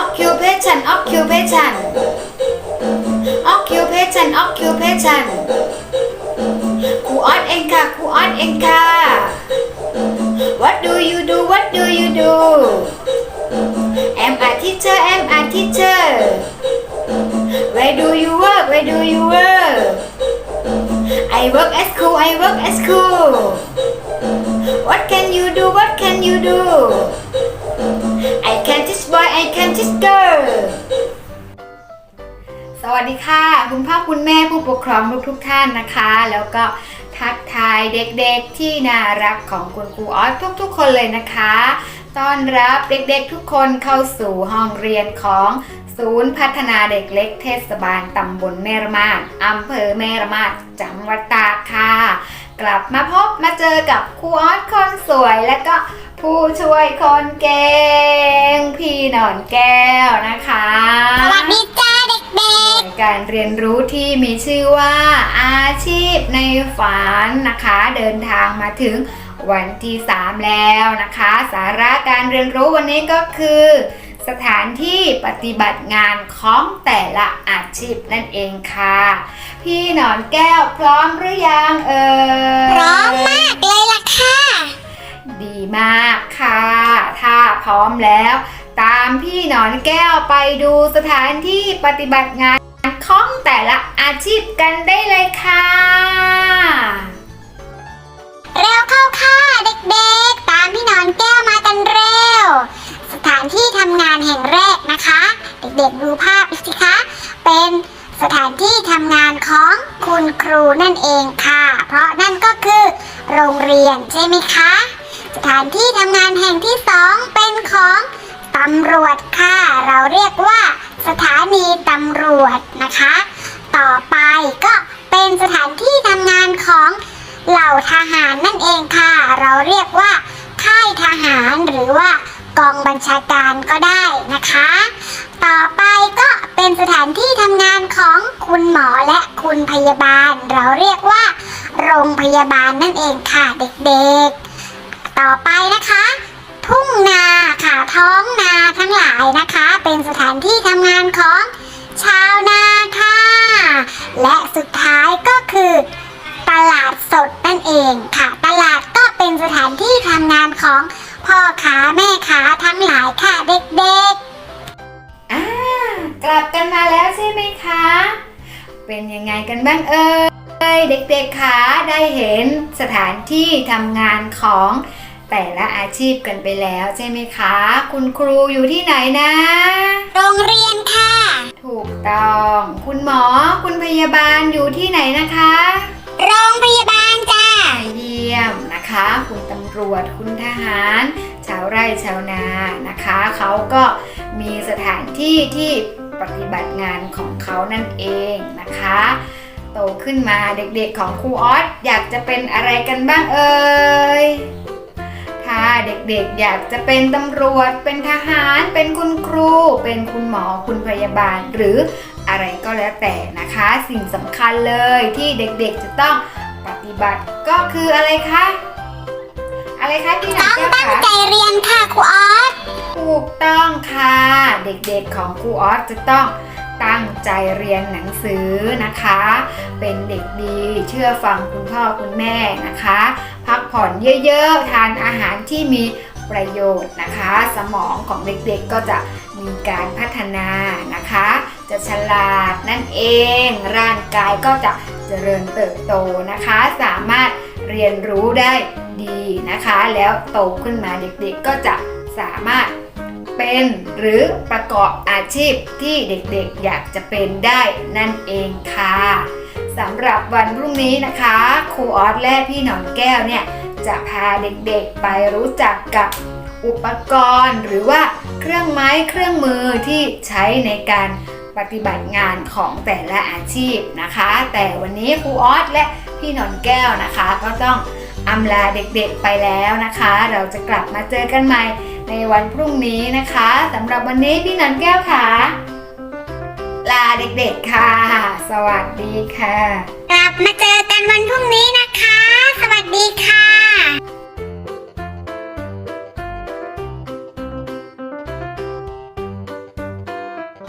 occupation occupation occupation occupation ครูออสเองค่ะครูออสเองค่ะ What do you do What do you do I'm a teacher I'm a teacher Where do you work Where do you work I work at school I work at school What can you do What can you do Can teach girl สวัสดีค่ะ คุณพ่อคุณแม่ผู้ปกครองทุกทุกท่านนะคะ แล้วก็ทักทายเด็กๆที่น่ารักของคุณครูออสทุกๆ คนเลยนะคะต้อนรับเด็กๆทุกคนเข้าสู่ห้องเรียนของศูนย์พัฒนาเด็กเล็กเทศบาลตำบลแม่ระมาดอำเภอแม่ระมาดจังหวัดตากค่ะ กลับมาพบมาเจอกับครูออสคนสวยและก็ผู้ช่วยคนเก่ง หนอนแก้วนะคะสวัสดีจ้าเด็กการเรียนรู้ที่มีชื่อว่าอาชีพในฝันนะคะ เดินทางมาถึงวันที่ 3 แล้วนะคะ สาระการเรียนรู้วันนี้ก็คือ สถานที่ปฏิบัติงานของแต่ละอาชีพนั่นเองค่ะ พี่หนอนแก้วพร้อมหรือยังเอ่ยๆพร้อมมากเลยล่ะค่ะ ดีมากค่ะ ถ้าพร้อมแล้ว ตามพี่หนอนแก้วไปดูสถานที่ปฏิบัติงานของแต่ละอาชีพกันได้เลยค่ะ เร็วเข้าค่ะเด็กๆ ตามพี่หนอนแก้วมากันเร็ว สถานที่ทำงานแห่งแรกนะคะ เด็กๆดูภาพสิคะ เป็นสถานที่ทำงานของคุณครูนั่นเองค่ะ เพราะนั่นก็คือโรงเรียนใช่ไหมคะ สถานที่ทำงานแห่งที่สองเป็นของ ตำรวจค่ะ เราเรียกว่าสถานีตำรวจนะคะ ต่อไปก็เป็นสถานที่ทำงานของเหล่าทหารนั่นเองค่ะ เราเรียกว่าค่ายทหารหรือว่ากองบัญชาการก็ได้นะคะ ต่อไปก็เป็นสถานที่ทำงานของคุณหมอและคุณพยาบาล เราเรียกว่า โรงพยาบาลนั่นเองค่ะเด็กๆ ต่อไปนะคะาท้องนาทั้งหลายนะคะ เป็นสถานที่ทำงานของชาวนาค่ะ และสุดท้ายก็คือ ตลาดสดนั่นเองค่ะ ตลาดก็เป็นสถานที่ทำงานของพ่อค้าแม่ค้าทั้งหลายค่ะเด็กอ่ากลับกันมาแล้วใช่ไหมคะ เป็นยังไงกันบ้างเอ่ยเด็กๆคะได้เห็นสถานที่ทำงานของ แต่ละอาชีพกันไปแล้วใช่ไหมคะ คุณครูอยู่ที่ไหนนะๆโรงเรียนค่ะ ถูกต้อง คุณหมอคุณพยาบาลอยู่ที่ไหนนะคะ โรงพยาบาลจ้าเยี่ยมนะคะ คุณตำรวจคุณทหาร ชาวไร่ชาวนานะคะ เขาก็มีสถานที่ที่ปฏิบัติงานของเขานั่นเองนะคะ โตขึ้นมาเด็กๆของครูออสอยากจะเป็นอะไรกันบ้างเอ่ยถ้า เด็กๆอยากจะเป็นตำรวจ เป็นทหาร เป็นคุณครู เป็นคุณหมอคุณพยาบาล หรืออะไรก็แล้วแต่นะคะ สิ่งสำคัญเลยที่เด็กๆจะต้องปฏิบัติก็คืออะไรคะอะไรคะพี่หนัต้องแก้วตั้งคะใจเรียนค่ะครูออสถูกต้องค่ะ เด็กๆของครูออสจะต้อง ตั้งใจเรียนหนังสือนะคะ เป็นเด็กดีเชื่อฟังคุณพ่อคุณแม่นะคะ พักผ่อนเยอะๆ ทานอาหารที่มีประโยชน์นะคะ สมองของเด็กๆก็จะมีการพัฒนานะคะ จะฉลาดนั่นเอง ร่างกายก็จะเจริญเติบโตนะคะ สามารถเรียนรู้ได้ดีนะคะ แล้วโตขึ้นมาเด็กๆก็จะสามารถ เป็น หรือประกอบอาชีพที่เด็กๆอยากจะเป็นได้นั่นเองค่ะสำหรับวันพรุ่งนี้นะคะครูออสและพี่หนอนแก้วเนี่ยจะพาเด็กๆไปรู้จักกับอุปกรณ์ หรือว่าเครื่องไม้เครื่องมือที่ใช้ในการปฏิบัติงานของแต่ละอาชีพนะคะ แต่วันนี้ครูออสและพี่หนอนแก้วนะคะ ก็ต้องอำลาเด็กๆไปแล้วนะคะ เราจะกลับมาเจอกันใหม่ในวันพรุ่งนี้นะคะสำหรับวันนี้พี่นันแก้วค่ะ ลาเด็กๆค่ะ สวัสดีค่ะ กลับมาเจอ